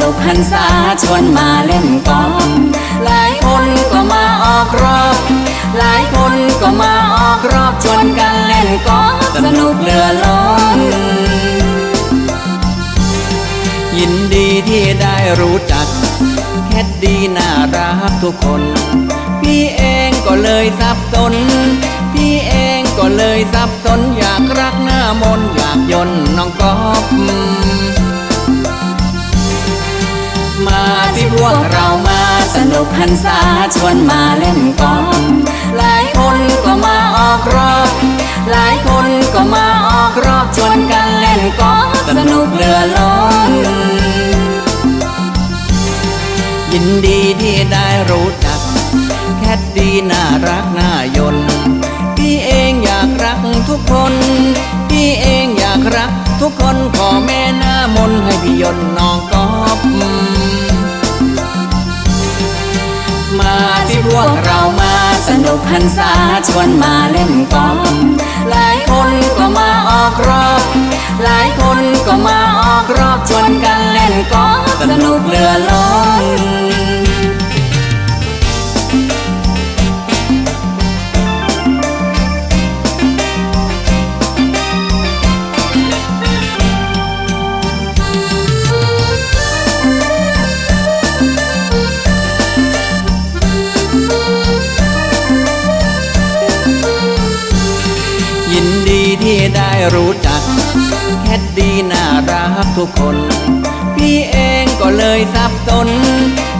นุกหันษาชวนมาเล่นกอล์ฟหลายคนก็มาออกรอบ หลายคนก็มาออกรอบชวนกันเล่นกอล์ฟสนุกเหลือล้นยินดีที่ได้รู้จัก แคดดีน่ารักทุกคน พี่เองก็เลยสับสน พี่เองก็เลยสับสนอยากรักหน้ามนอยากยนต์น้องกอบ เรามาสนุกหันษาชวนมาเล่นกอล์ฟหลายคนก็มาออกรอบ หลายคนก็มาออกรอบชวนกันเล่นกอล์ฟสนุกเหลือล้น ยินดีที่ได้รู้จัก แคดดีน่ารักน่ายนต์พี่เองอยากรัก สนุกหันษาชวนมาเล่นกอล์ฟหลายคนก็มาออกรอบ หลายคนก็มาออกรอบชวนกันเล่นกอล์ฟสนุกเหลือล้น รู้จัก แคดดีน่ารักทุกคน พี่เองก็เลยสับสน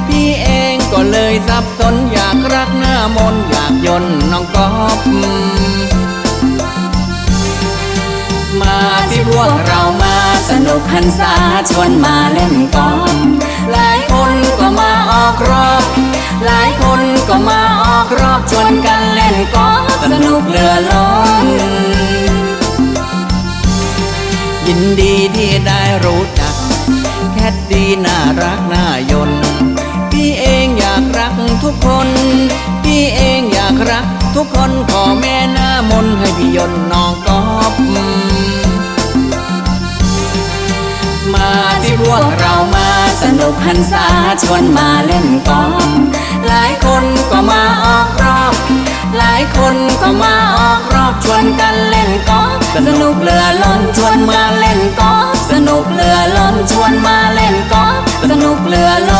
พี่เองก็เลยสับสน อยากรักหน้ามนอยากยนน้องกอบมาที่พวกเรามาสนุกหันษาชวนมาเล่นกอล์ฟหลายคนก็มาออกรอบ หลายคนก็มาออกรอบชวนกันเล่นกอล์ฟสนุกเหลือล้น ดีที่ได้รู้จัก แคดดีน่ารักน่ายนต์พี่เองอยากรักทุกคน พี่เองอยากรักทุกคนขอแม่หน้ามนให้พี่ยนน้องกอบมาที่พวกเรามาสนุกหันษาชวนมาเล่นกอล์ฟหลายคนก็มาออกรอบ หลายคนก็มาออกรอบ สนุกเรือล้นชวนมาเล่นกอล์ฟสนุกเรือล้นชวนมาเล่นกอล์ฟสนุกเรือล้น